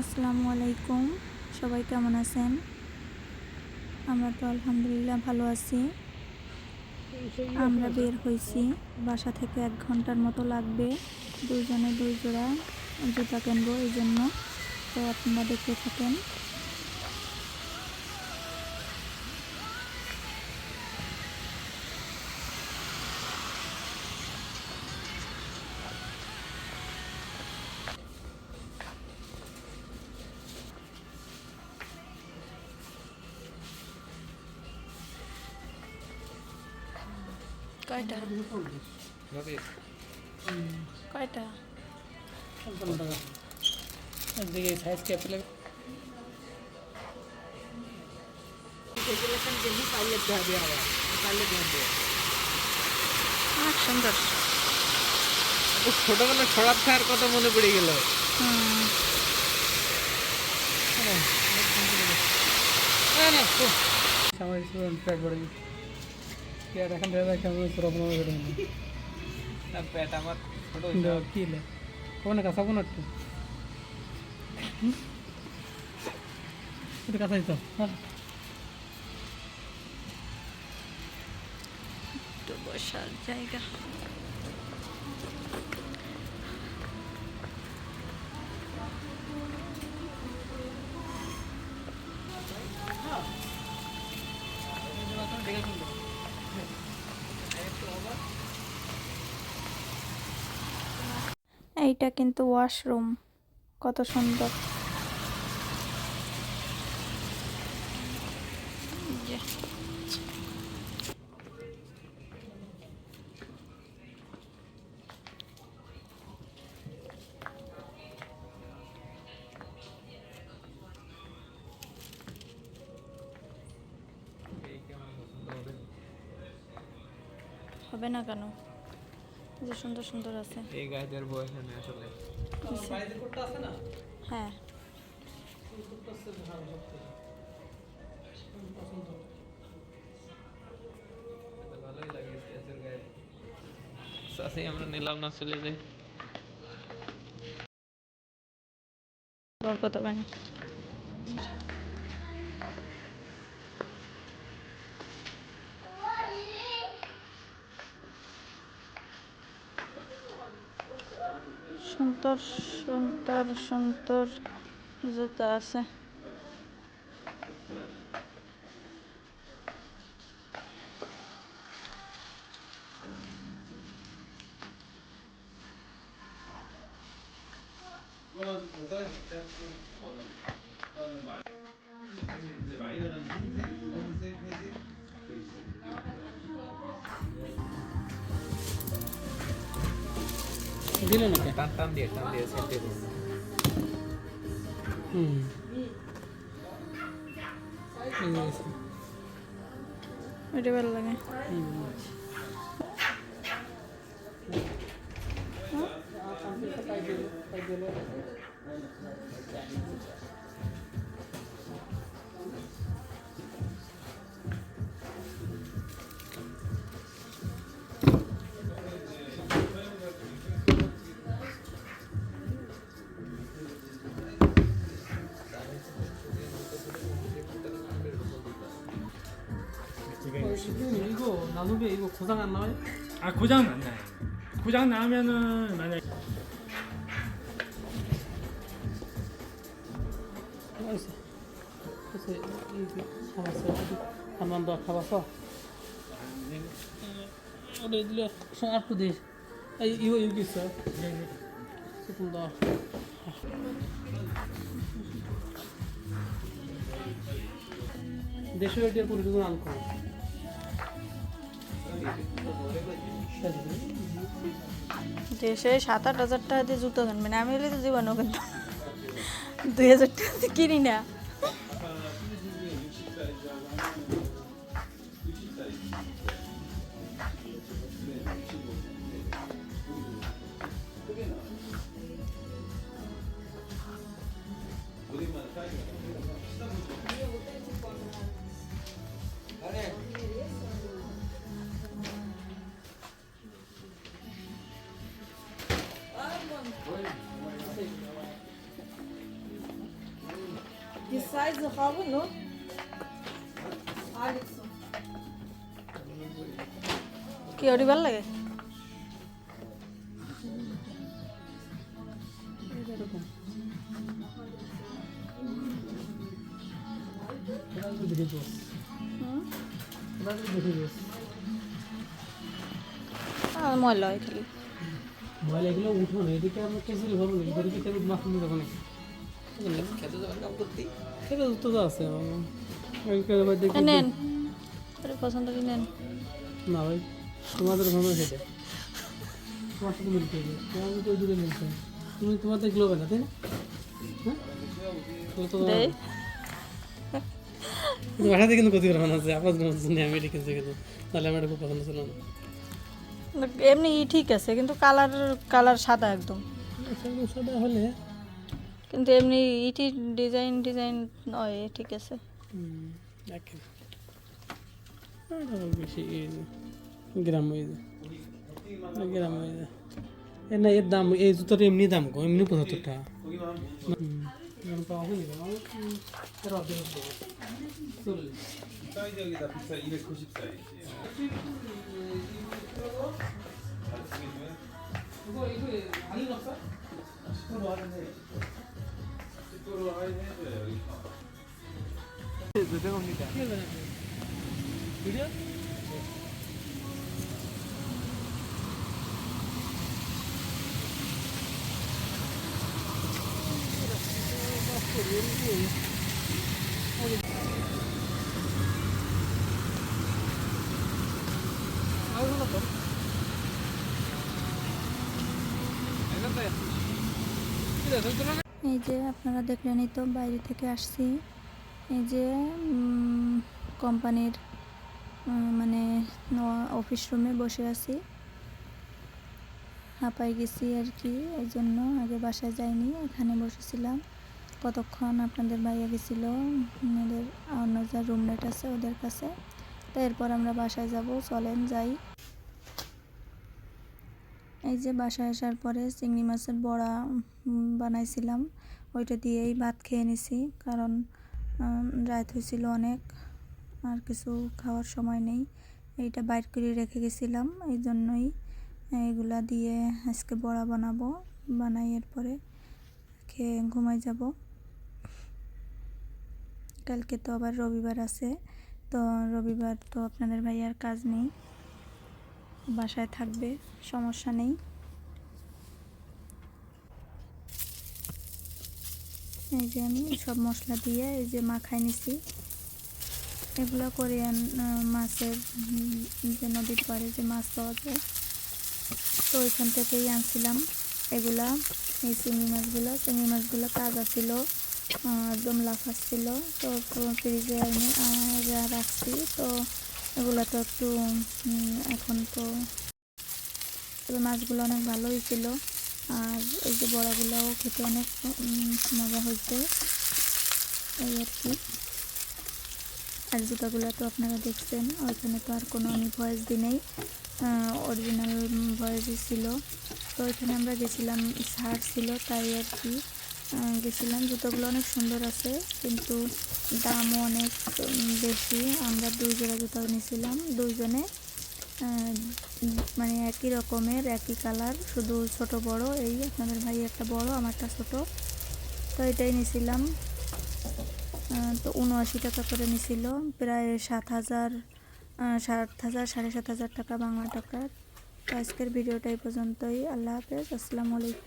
আসসালামু আলাইকুম। সবাই কেমন আছেন? আমরা তো আলহামদুলিল্লাহ ভালো আছি। আমরা বের হয়েছি। বাসা থেকে এক ঘণ্টার মতো লাগবে। দুইজনে দুই জোড়া জুতা কিনবো এই জন্য। তো আপনারা দেখতে থাকেন। কয়টা? কয়টা? একদিকে সাইজ ক্যাপেলে অনেক সুন্দর। ছোটবেলা ছড়ার খাওয়ার কথা মনে পড়ে গেল। হুম। আমার প্যাট এখন দেখা যাচ্ছে আমার সরব নামে বেরো না প্যাট আমার ছোট কি লে? কোন কাঁচা কোন একটু? একটু কাঁচা দিত হ্যাঁ। একটু বসার জায়গা। এইটা কিন্তু ওয়াশরুম কত সুন্দর। হবে না কেন? যে সুন্দর সুন্দর আছে। এই গাছদের বয়স নেই আসলে। আছে। না হ্যাঁ। ভালোই লাগে স্ট্যাচুর গায়ে সাথে আমরা নিলাম না চলে যাই। তোর কত বানি সুন্দর সুন্দর সুন্দর জুতা আছে দিল না টান টান দিয়ে টান দিয়ে সেট দিয়ে দিন হুম এই যে আছে। ওইটা ভালো লাগে হুম। 이거 이거 나누게 이거 고장 안 나와요? 아 고장 안 나요. 고장 나면은 만약 알았어. 그래서 이거 가봤어. 한번 더 가봐서. 어디 들려? 손 아프대. 아 이거 여기 있어요. 조금 더. দেড়শো টাকার করে দেবেন আনকো দেশে সাত আট হাজার টাকা দিয়ে জুতো কিনবেন আমি হলে তো জীবনও কিনতাম দুই হাজার টাকা কিনি না। This size of how no? কি ওটি ভালো লাগে? দেখে দোষ হুম? দেখে দোষ আর ময়লা খালি। ময়লা এগুলো উঠো না এদিকে আমরা কেসিল ভাবো না এদিকে তেল মাছ নিয়ে যাব খেতে যাবেন কাম করতে খেতে তো তো আছে নেন। পছন্দ কি নেন? না ভাই তোমাদের ভালো খেতে। তোমার সাথে মিলতে হবে তো দূরে মিলতে তুমি তোমার দেখল না তাই না? হ্যাঁ? তাহলে তো দেই। কিন্তু বাসাতে কিন্তু ক্ষতি করে আছে আপনার জন্য আমি রেখেছি কিন্তু তাহলে আমার খুব পছন্দ ছিল না। এমনি ই ঠিক আছে কিন্তু কালার কালার সাদা একদম। সাদা হলে? কিন্তু এমনি ইটি ডিজাইন ডিজাইন নয় ঠিক আছে। হুম, দেখেন। বেশি গ্রাম। গ্রাম না এর দাম এই জুতোর এমনি দাম গো এমনি পঁচাত্তর টাকা। 연방훈이랑 헤라베르소 술 사이즈 여기다 비싸 290 사이즈 이거 이거 아닌 없어? 10% 하는데. 10% 할인해줘요 여기 대갑니다 그래? এই যে আপনারা দেখলেনই তো বাইরে থেকে আসছি। এই যে কোম্পানির মানে অফিস রুমে বসে আছি। হাঁপাই গেছি আর কি, এই জন্য আগে বাসায় যাইনি, এখানে বসেছিলাম। কতক্ষণ আপনাদের ভাইয়া গেছিল? ওদের অন্য যা রুমমেট আছে, ওদের কাছে। তো এরপর আমরা বাসায় যাব। চলেন, যাই। এই যে বাসায় আসার পরে চিংড়ি মাছের বড়া বানাইছিলাম। ওইটা দিয়েই ভাত খেয়ে নিছি, কারণ রাত হয়েছিল অনেক। আর কিছু খাওয়ার সময় নেই। এইটা বাইর করে রেখে গেছিলাম। এই জন্যই এইগুলা দিয়ে আজকে বড়া বানাবো। বানাই এরপরে খেয়ে ঘুমাই যাব। কালকে তো আবার রবিবার আছে, তো রবিবার তো আপনাদের ভাইয়ার কাজ নেই, বাসায় থাকবে, সমস্যা নেই। এই যে আমি সব মশলা দিয়ে এই যে মাখাই নিছি। এগুলো কোরিয়ান মাছের যে নদীর পাড়ে যে মাছ পাওয়া যায়, তো ওইখান থেকেই আনছিলাম। এগুলা, এই চিংড়ি মাছগুলো চিংড়ি মাছগুলো তাজা ছিল। একদম লাফাচ্ছিল তো ফ্রিজে আমি রাখছি। তো এগুলো তো একটু এখন তো মাছগুলো অনেক ভালো হয়েছিল আর এই যে বড়াগুলোও খেতে অনেক মজা হয়েছে। এই আর কি। আর জুতাগুলো তো আপনারা দেখছেন, ওইখানে তো আর কোনো আমি ভয়েস দিই নেই। অরিজিনাল ভয়েসই ছিল। তো ওইখানে আমরা গেছিলাম, সার ছিল তাই আর কি। গেছিলাম। জুতোগুলো অনেক সুন্দর আছে, কিন্তু দামও অনেক বেশি। আমরা দুই জোড়া জুতো নিয়েছিলাম। দুইজনে মানে একই রকমের, একই কালার, শুধু ছোট বড়। এই আপনাদের ভাই একটা বড়, আমারটা ছোট। তো এটাই নিয়েছিলাম। তো উনআশি টাকা করে নিছিল প্রায় সাত হাজার সাত হাজার, সাড়ে সাত হাজার টাকা বাংলা টাকার। আজকের ভিডিওটা এই পর্যন্তই। আল্লাহ হাফেজ। আসসালামু আলাইকুম।